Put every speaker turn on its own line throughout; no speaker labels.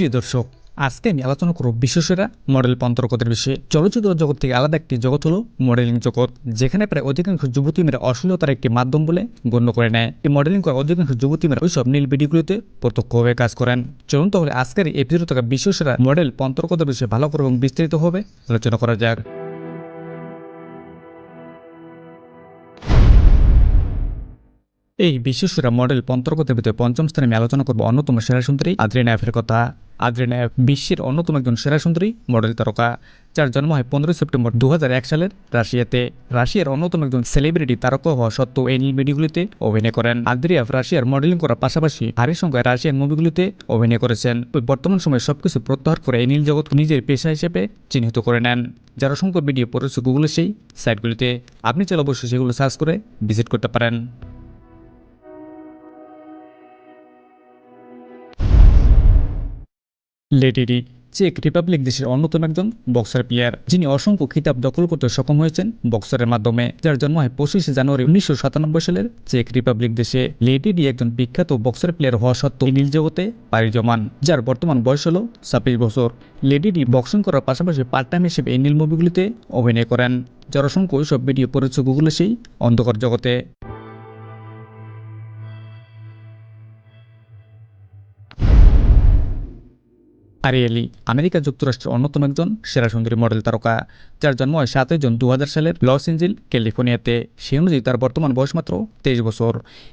প্রিয় দর্শক, আজকে আমি আলোচনা করব বিশ্বসেরা মডেল পন্তরকতের বিষয়ে। চলচ্চিত্র জগৎ থেকে আলাদা একটি জগৎ হলো মডেলিং জগৎ, যেখানে প্রায় অধিকাংশ যুবতী মেয়েরা অশ্লীলতার একটি মাধ্যম বলে গণ্য করে নেয়। এই মডেলিং করা অধিকাংশ যুবতী মেয়েরা ওইসব নীল ভিডিওগুলোতে প্রত্যক্ষভাবে কাজ করেন। চলুন তাহলে আজকের এই এপিসোড থাকা বিশ্বসেরা মডেল পন্তরকতের বিষয়ে ভালো করে এবং বিস্তারিতভাবে আলোচনা করা যাক। এই বিশ্বসেরা মডেল পন্তর্গতের ভিতরে পঞ্চম স্থানে আমি আলোচনা করব অন্যতম সেরা সুন্দরী আদ্রিনায়েফের কথা। আদ্রিনায়েফ বিশ্বের অন্যতম একজন সেরা সুন্দরী, মডেল তারকা, যার জন্ম হয় পনেরোই সেপ্টেম্বর দু হাজার এক সালের রাশিয়াতে। রাশিয়ার অন্যতম একজন সেলিব্রিটি তারকা হওয়া সত্ত্বেও এই নীল ভিডিওগুলিতে অভিনয় করেন। আদ্রিয়াফ রাশিয়ার মডেলিং করার পাশাপাশি ভারী সংখ্যায় রাশিয়ান মুভিগুলিতে অভিনয় করেছেন। বর্তমান সময়ে সবকিছু প্রত্যাহার করে এই নীল জগৎ নিজের পেশা হিসেবে চিহ্নিত করে নেন। যারা অসংখ্য ভিডিও পড়েছে গুগলের সেই সাইটগুলিতে। আপনি চাইলে অবশ্যই সেগুলো সার্চ করে ভিজিট করতে পারেন। লেডিডি চেক রিপাবলিক দেশের অন্যতম একজন বক্সার প্লেয়ার যিনি অসংখ্য খিতাব দখল করতে সক্ষম হয়েছেন বক্সারের মাধ্যমে, যার জন্ম হয় পঁচিশে জানুয়ারি উনিশশো সাতানব্বই সালের চেক রিপাবলিক দেশে। লেডিডি একজন বিখ্যাত বক্সার প্লেয়ার হওয়া সত্ত্বেও নীল জগতে পাড়ি জমান যার বর্তমান বয়স হল ছাব্বিশ বছর। লেডিডি বক্সিং করার পাশাপাশি পার্ট টাইম হিসেবে এই নীল মুভিগুলিতে অভিনয় করেন, যার অসংখ্য ওইসব ভিডিও পড়েছে গুগলে সেই অন্ধকার জগতে। আরিয়েলি আমেরিকা যুক্তরাষ্ট্রের অন্যতম একজন সেরা সুন্দরী মডেল তারকা, যার জন্ম হয় সাতই জুন দু হাজার সালের লস এঞ্জেল, ক্যালিফোর্নিয়াতে। সে অনুযায়ী তার বর্তমান বয়স মাত্র তেইশ বছর।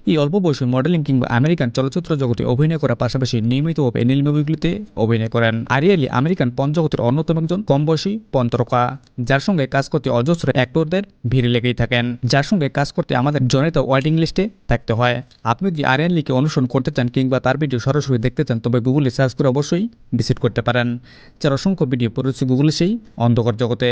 এই অল্প বয়সে মডেলিং কিংবা আমেরিকান চলচ্চিত্র জগতে অভিনয় করার পাশাপাশি নিয়মিতভাবে নীল মুভিগুলিতে অভিনয় করেন। আরিয়েলি আমেরিকান পঞ্চগতের অন্যতম একজন কম বয়সী পন্তরকা যার সঙ্গে কাজ করতে অজস্র অ্যাক্টরদের ভিড় লেগেই থাকেন, যার সঙ্গে কাজ করতে আমাদের জনিত ওয়ার্ডিং লিস্টে থাকতে হয়। আপনি যদি আরিয়ান লিকে অনুসরণ করতে চান কিংবা তার ভিডিও সরাসরি দেখতে চান, তবে গুগলে সার্চ করে অবশ্যই ভিজিট করতে পারেন। যার অসংখ্য ভিডিও পড়েছে গুগলে সেই অন্ধকার জগতে।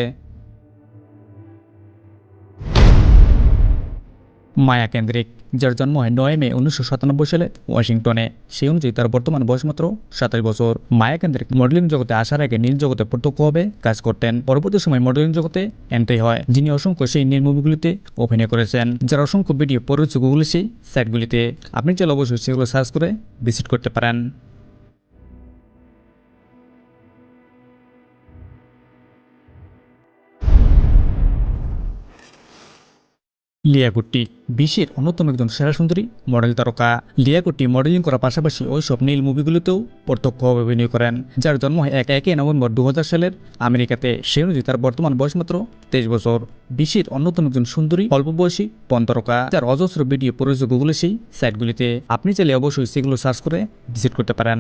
মায়া কেন্দ্রিক, যার জন্ম হয় নয় মে উনিশশো সাতানব্বই সালে ওয়াশিংটনে, সেই অনুযায়ী তার বর্তমান বয়স মাত্র সাতাশ বছর। মায়া কেন্দ্রিক মডেলিং জগতে আসার আগে নীল জগতে প্রত্যক্ষভাবে কাজ করতেন। পরবর্তী সময় মডেলিং জগতে এন্ট্রি হয়, যিনি অসংখ্য সেই নীল মুভিগুলিতে অভিনয় করেছেন। যার অসংখ্য ভিডিও পড়েছে গুগলে সেই সাইটগুলিতে আপনি চাইলে অবশ্যই সেগুলো সার্চ করে ভিজিট করতে পারেন। লিয়াকুট্টি, বিশ্বের অন্যতম একজন সেরা সুন্দরী, মডেল তারকা। লিয়াকুট্টি মডেলিং করার পাশাপাশি ওই সব নীল মুভিগুলোতেও প্রত্যক্ষভাবে অভিনয় করেন, যার জন্ম হয় এক একে নভেম্বর দু হাজার সালের আমেরিকাতে। সে অনুযায়ী তার বর্তমান বয়স মাত্র তেইশ বছর। বিশ্বের অন্যতম একজন সুন্দরী, অল্প বয়সী পন্তরকা যার অজস্র ভিডিও পড়েছে গুগলে সেই সাইটগুলিতে। আপনি চাইলে অবশ্যই সেগুলো সার্চ করে ভিজিট করতে পারেন।